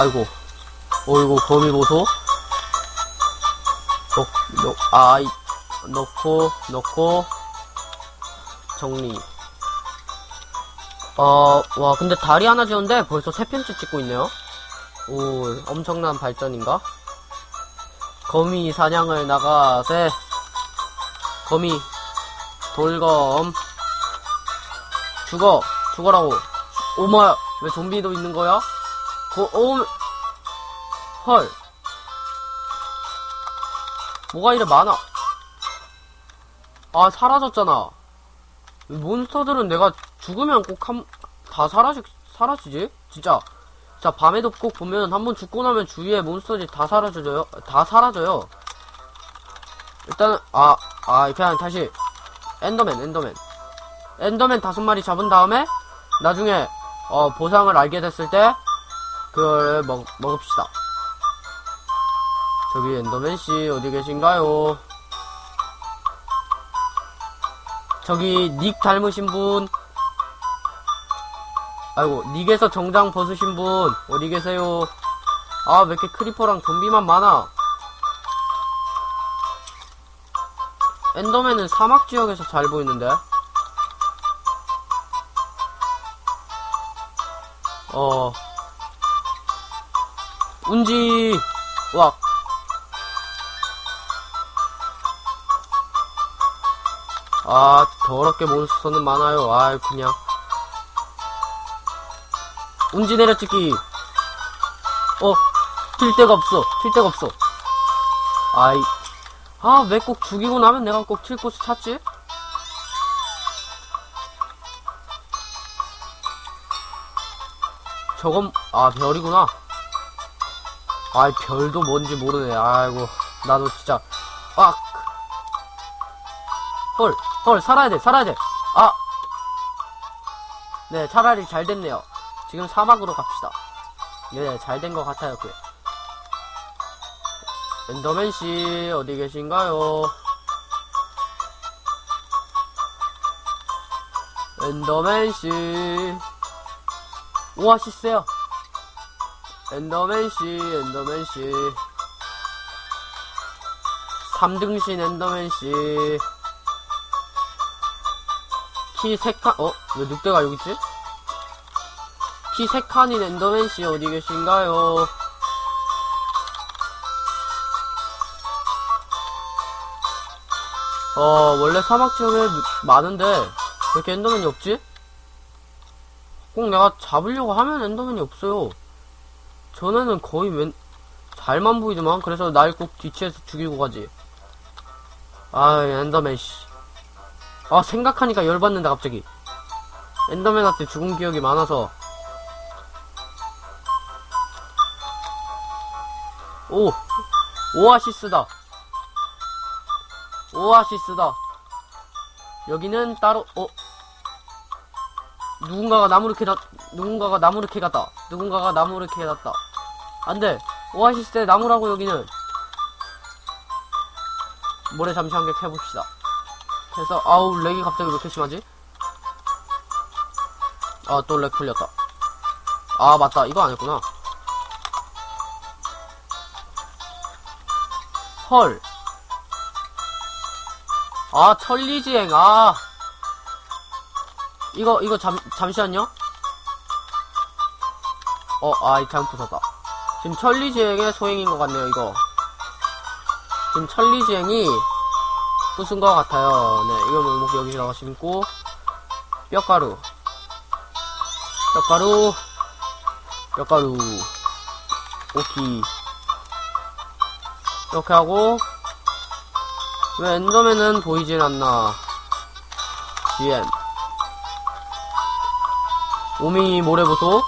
아이고. 어이구, 거미 보소. 넣, 넣, 아이, 넣고, 넣고, 정리. 어, 와, 근데 다리 하나 지었는데 벌써 세 편째 찍고 있네요. 오, 엄청난 발전인가? 거미 사냥을 나가세. 거미, 돌검. 죽어, 죽어라고. 오마야, 왜 좀비도 있는 거야? 거, 오, 헐. 뭐가 이래 많아? 아, 사라졌잖아. 이 몬스터들은 내가 죽으면 꼭 한, 다 사라지, 사라지지? 진짜. 자, 밤에도 꼭 보면 한 번 죽고 나면 주위에 몬스터들이 다 사라져요. 다 사라져요. 일단은, 아, 아, 그냥 다시. 엔더맨, 엔더맨. 엔더맨 다섯 마리 잡은 다음에, 나중에, 어, 보상을 알게 됐을 때, 그걸 먹, 먹읍시다. 저기 엔더맨씨, 어디 계신가요? 저기, 닉 닮으신 분, 아이고, 닉에서 정장 벗으신 분, 어디 계세요? 아, 왜 이렇게 크리퍼랑 좀비만 많아? 엔더맨은 사막 지역에서 잘 보이는데? 어, 운지, 와. 아, 더럽게 몬스터는 많아요. 아이, 그냥. 운지 내려찍기. 어, 튈 데가 없어. 튈 데가 없어. 아이. 아, 왜 꼭 죽이고 나면 내가 꼭 튈 곳을 찾지? 저건, 아, 별이구나. 아이, 별도 뭔지 모르네. 아이고, 나도 진짜. 아! 헐, 헐, 살아야 돼, 살아야 돼. 아! 네, 차라리 잘 됐네요. 지금 사막으로 갑시다. 네, 잘 된 것 같아요, 그. 엔더맨 씨, 어디 계신가요? 엔더맨 씨. 오아시스요. 엔더맨씨, 엔더맨씨. 3등신 엔더맨씨. 키 3칸, 어? 왜 늑대가 여기 있지? 키 3칸인 엔더맨씨 어디 계신가요? 어, 원래 사막 지역에 많은데, 왜 이렇게 엔더맨이 없지? 꼭 내가 잡으려고 하면 엔더맨이 없어요. 전에는 거의 웬, 잘만 보이더만. 그래서 날 꼭 뒤치에서 죽이고 가지. 아, 엔더맨, 씨. 아, 생각하니까 열받는다, 갑자기. 엔더맨한테 죽은 기억이 많아서. 오! 오아시스다. 오아시스다. 여기는 따로, 어? 누군가가 나무를 캐다, 누군가가 나무를 캐갔다. 누군가가 나무를 캐갔다. 안 돼. 오아시스의 나무라고 여기는. 모래 잠시 한 개 캐봅시다. 그래서, 아우, 렉이 갑자기 왜 이렇게 심하지? 아, 또 렉 풀렸다. 아, 맞다. 이거 아니었구나. 헐. 아, 천리지행, 아. 이거, 이거 잠, 잠시만요. 어, 아, 이 잘못 부쉈다. 지금 천리지행의 소행인 것 같네요, 이거. 지금 천리지행이 부순 것 같아요. 네, 이거 뭐, 여기다가 심고, 뼈가루. 뼈가루. 뼈가루. 오키. 이렇게 하고, 왜 엔더맨은 보이질 않나. GM. 오미 모래보소.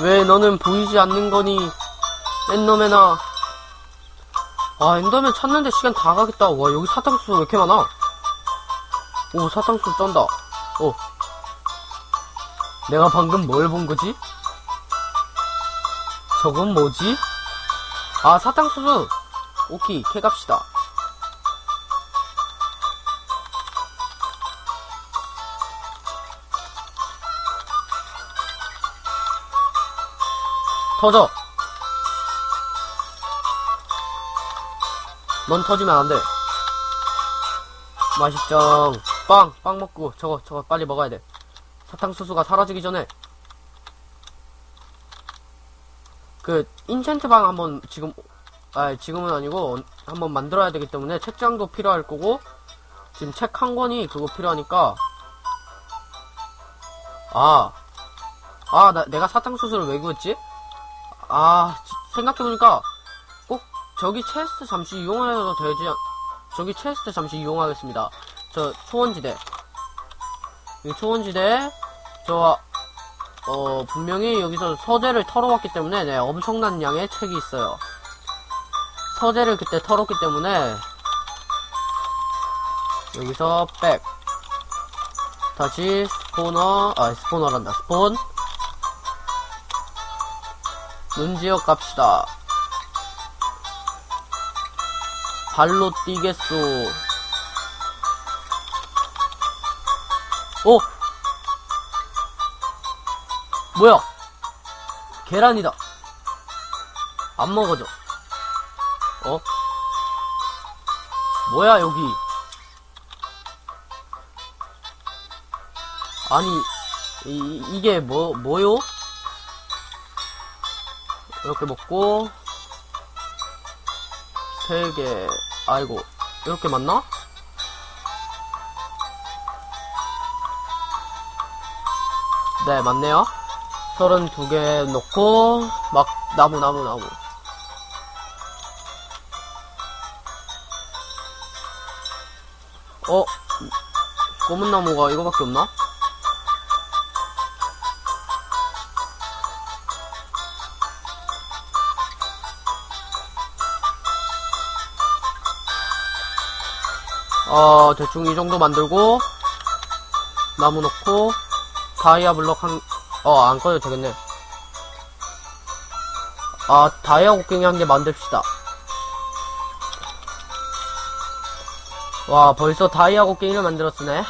왜 너는 보이지 않는 거니? 엔더맨아. 아, 엔더맨 찾는데 시간 다 가겠다. 와, 여기 사탕수수 왜 이렇게 많아? 오, 사탕수수 쩐다. 어. 내가 방금 뭘 본 거지? 저건 뭐지? 아, 사탕수수! 오케이, 캐갑시다. 터져. 넌 터지면 안 돼. 맛있죠. 빵, 빵 먹고 저거, 저거 빨리 먹어야 돼. 사탕수수가 사라지기 전에. 그 인챈트 방 한번 지금 아 지금은 아니고 한번 만들어야 되기 때문에 책장도 필요할 거고 지금 책 한 권이 그거 필요하니까 아, 아, 나, 내가 사탕수수를 왜 구했지? 아, 지- 생각해보니까 꼭 저기 체스트 잠시 이용해도 되지, 않- 저기 체스트 잠시 이용하겠습니다. 저 초원지대. 이 초원지대, 저, 어, 분명히 여기서 서재를 털어왔기 때문에, 네, 엄청난 양의 책이 있어요. 서재를 그때 털었기 때문에, 여기서 백. 다시 스포너, 아, 스포너란다. 스폰. 눈지역 갑시다. 발로 뛰겠소. 오! 뭐야? 계란이다. 안 먹어져. 어? 뭐야, 여기. 아니, 이, 이게 뭐, 뭐요? 이렇게 먹고, 세 개, 아이고, 이렇게 맞나? 네, 맞네요. 32개 넣고, 막, 나무, 나무, 나무. 어? 검은 나무가 이거밖에 없나? 어, 대충 이 정도 만들고, 나무 넣고, 다이아 블럭 한, 어, 안 꺼도 되겠네. 아, 다이아 곡괭이 한 개 만듭시다. 와, 벌써 다이아 곡괭이를 만들었으네.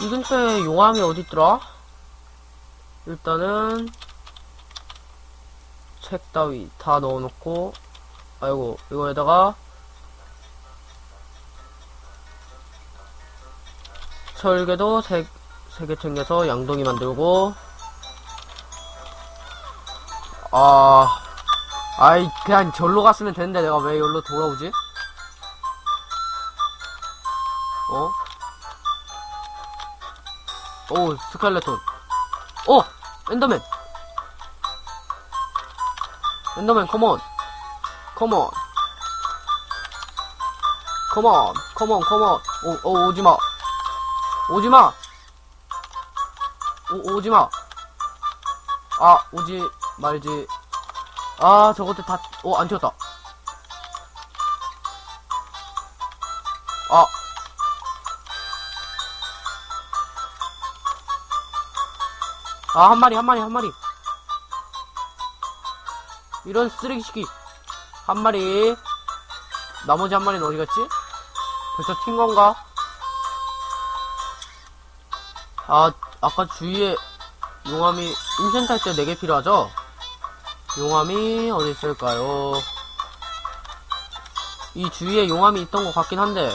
이 근처에 용암이 어딨더라? 일단은, 책 따위 다 넣어놓고, 아이고, 이거에다가, 철개도 세, 세개 챙겨서 양동이 만들고, 아, 아이, 그냥 절로 갔으면 되는데 내가 왜 여기로 돌아오지? 어? 오, 스켈레톤. 오! 엔더맨! 엔더맨, 컴온! 컴온! 컴온! 컴온, 컴온! 오, 오, 오지마! 오지마! 오, 오지마! 아, 오지 말지. 아, 저것들 다, 오, 안 튀었다. 아. 아, 한 마리, 한 마리, 한 마리. 이런 쓰레기 시키. 한 마리. 나머지 한 마리는 어디 갔지? 벌써 튄 건가? 아, 아까 주위에 용암이 인챈트 할때 4개 필요하죠? 용암이 어디 있을까요? 이 주위에 용암이 있던 것 같긴 한데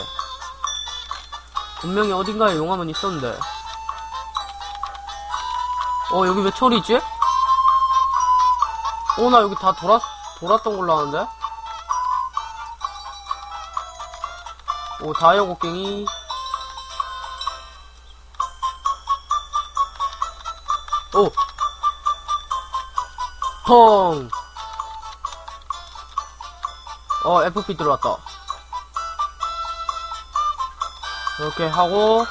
분명히 어딘가에 용암은 있었는데 어 여기 왜 철이 있지? 어 나 여기 다 돌았, 돌았던 걸로 아는데? 오 다이어 곡괭이 오! 펑! 어, FP 들어왔다. 이렇게 하고,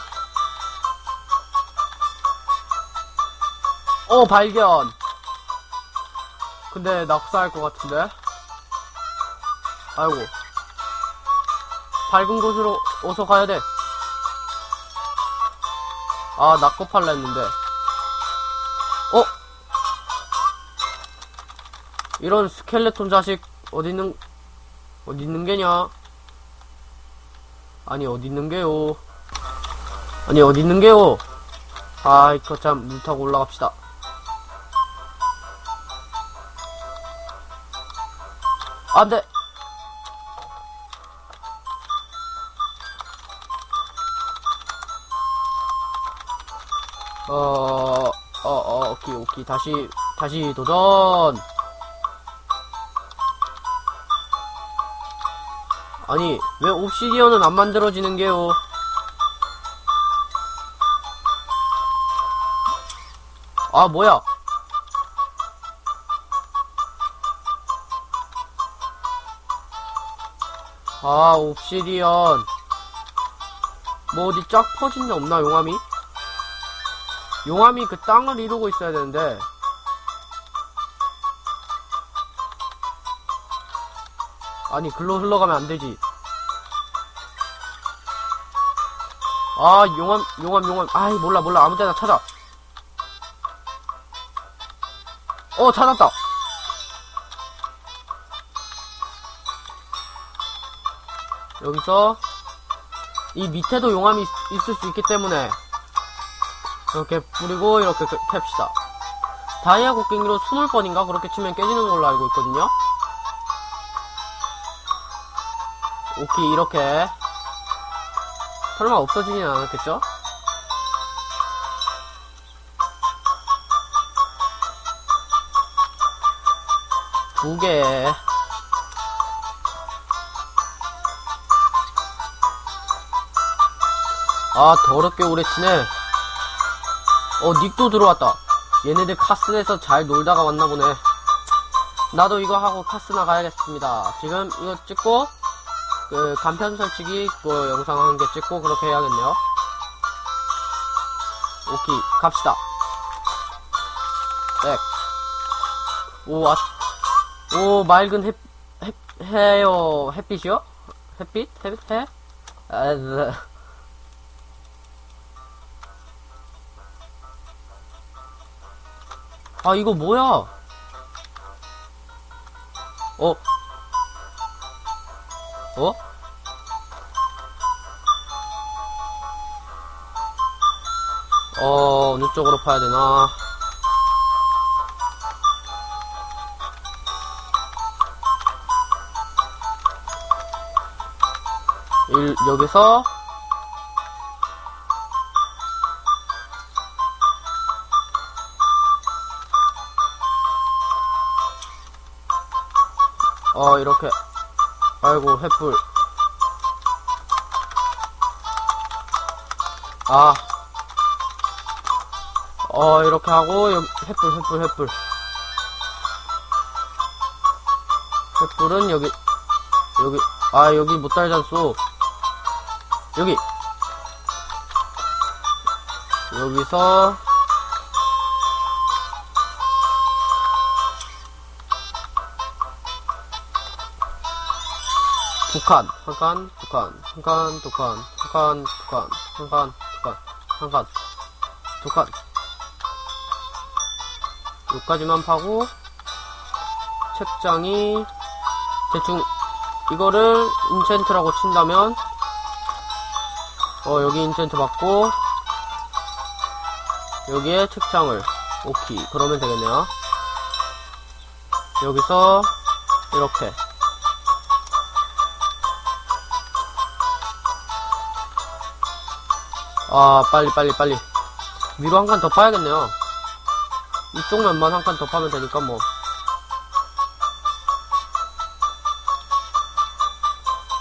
어, 발견! 근데 낙사할 것 같은데? 아이고. 밝은 곳으로 어서 가야 돼. 아, 낙겁할라 했는데. 이런 스켈레톤 자식 어디 있는 어디 있는 게냐? 아니 어디 있는 게요? 아니 어디 있는 게요? 아 이거 참 물 타고 올라갑시다. 안돼. 어, 어, 어, 오케이, 오케이. 다시, 다시 도전! 아니, 왜 옵시디언은 안 만들어지는 게요? 아, 뭐야? 아, 옵시디언. 뭐 어디 쫙 퍼진 데 없나, 용암이? 용암이 그 땅을 이루고 있어야 되는데. 아니, 글로 흘러가면 안 되지. 아, 용암, 용암, 용암. 아이, 몰라, 몰라. 아무 데나 찾아. 어, 찾았다. 여기서 이 밑에도 용암이 있, 있을 수 있기 때문에 이렇게 뿌리고 이렇게 그- 캡시다. 다이아 곡괭이로 20번인가 그렇게 치면 깨지는 걸로 알고 있거든요. 오케이 이렇게 설마 없어지진 않았겠죠? 두 개. 아, 더럽게 오래 치네. 어, 닉도 들어왔다. 얘네들 카스에서 잘 놀다가 왔나 보네. 나도 이거 하고 카스 나 가야겠습니다. 지금 이거 찍고, 그, 간편 설치기, 그, 영상 한 개 찍고, 그렇게 해야겠네요. 오케이, 갑시다. 네. 오, 아, 오, 맑은 햇, 햇, 해요, 햇빛이요? 햇빛? 햇, 해? 아, 으. 아, 이거 뭐야? 어? 어? 어, 어느 쪽으로 파야 되나? 일, 여기서 어 이렇게 아이고 횃불. 아. 어 이렇게 하고 여기 횃불 횃불 횃불. 횃불은 여기 여기 아 여기 못 달잖소. 여기. 여기서 두 칸, 한 칸, 두 칸, 한 칸, 두 칸, 한 칸, 두 칸, 한 칸, 두 칸, 한 칸, 두 칸. 여기까지만 파고, 책장이, 대충, 이거를 인챈트라고 친다면, 어, 여기 인챈트 받고, 여기에 책장을, 오케이. 그러면 되겠네요. 여기서, 이렇게. 아, 빨리, 빨리, 빨리. 위로 한 칸 더 파야겠네요. 이쪽 면만 한 칸 더 파면 되니까 뭐.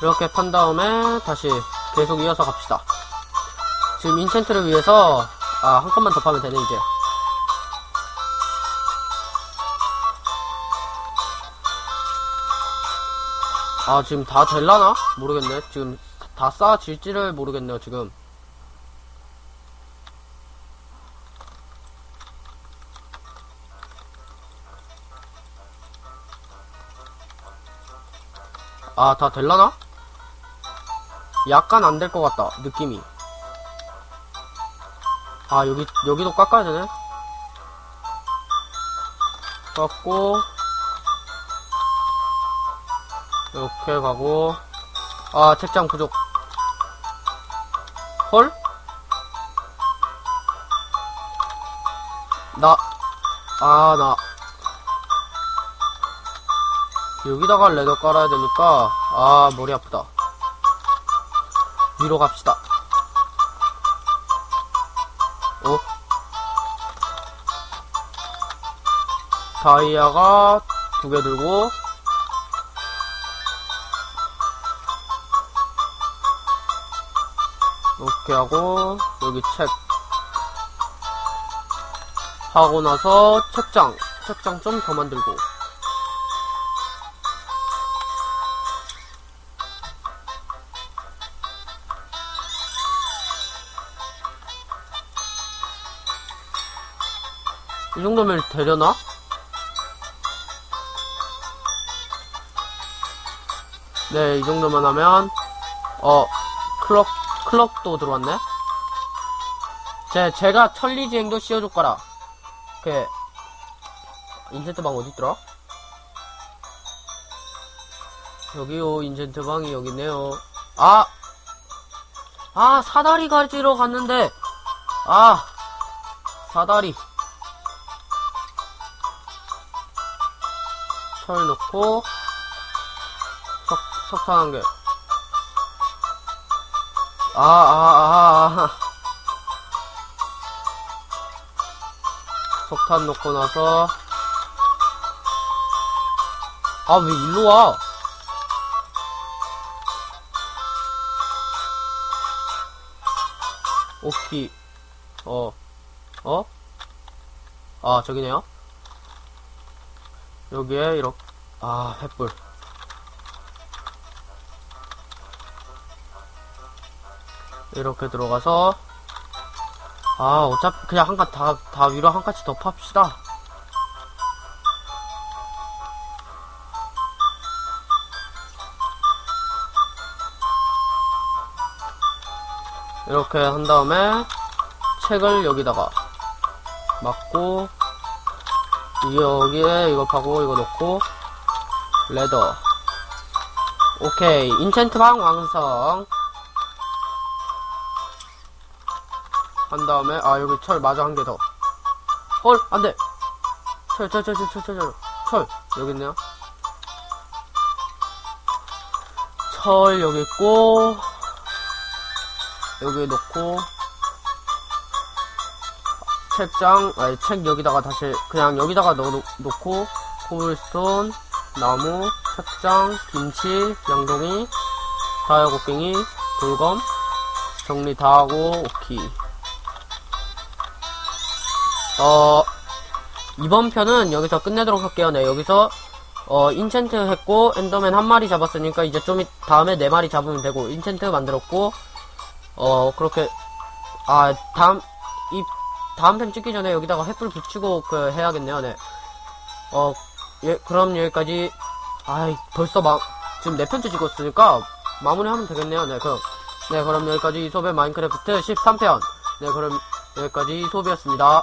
이렇게 판 다음에 다시 계속 이어서 갑시다. 지금 인챈트를 위해서, 아, 한 칸만 더 파면 되네, 이제. 아, 지금 다 될라나? 모르겠네. 지금 다 쌓아질지를 모르겠네요, 지금. 아, 다 될라나? 약간 안 될 것 같다, 느낌이. 아, 여기, 여기도 깎아야 되네? 깎고, 이렇게 가고, 아, 책장 부족. 헐? 나, 아, 나. 여기다가 레더 깔아야 되니까, 아, 머리 아프다. 위로 갑시다. 어? 다이아가 두 개 들고, 이렇게 하고, 여기 책. 하고 나서 책장. 책장 좀 더 만들고. 이 정도면 되려나? 네, 이 정도만 하면, 어, 클럭, 클럭도 들어왔네? 제, 제가 천리지행도 씌워줄 거라. 그, 인젠트 방 어딨더라? 여기요, 인젠트 방이 여기 있네요. 아! 아, 사다리 가지러 갔는데, 아, 사다리. 철 넣고, 석, 석탄 한 개. 아, 아, 아, 아. 석탄 넣고 나서, 아, 왜 일로 와? 오키, 어, 어? 아, 저기네요. 여기에, 이렇게, 아, 횃불. 이렇게 들어가서, 아, 어차피 그냥 한칸 다, 다 위로 한 칸씩 더 팝시다. 이렇게 한 다음에 책을 여기다가 막고 여기에 이거 파고 이거 넣고 레더. 오케이. 인챈트 방 완성. 한 다음에 아 여기 철 마저 한개 더. 헐 안돼. 철철철 철 철 철. 철 여기 있네요. 철 여기 있고 여기 넣고 책장 아니 책 여기다가 다시 그냥 여기다가 넣어 놓- 놓고 코블스톤 나무 책장 김치 양동이 다이아 곡괭이 돌검 정리 다 하고 오케이. 어 이번 편은 여기서 끝내도록 할게요. 네 여기서 어 인챈트 했고 엔더맨 한 마리 잡았으니까 이제 좀 이- 다음에 네 마리 잡으면 되고 인챈트 만들었고 어 그렇게 아 다음 이 다음 편 찍기 전에 여기다가 횃불 붙이고 그 해야겠네요 네 어 예, 그럼 여기까지. 아이 벌써 막 지금 네 편째 찍었으니까 마무리하면 되겠네요 네 그럼. 네 그럼 여기까지 이소의 마인크래프트 13편. 네 그럼 여기까지 이소비였습니다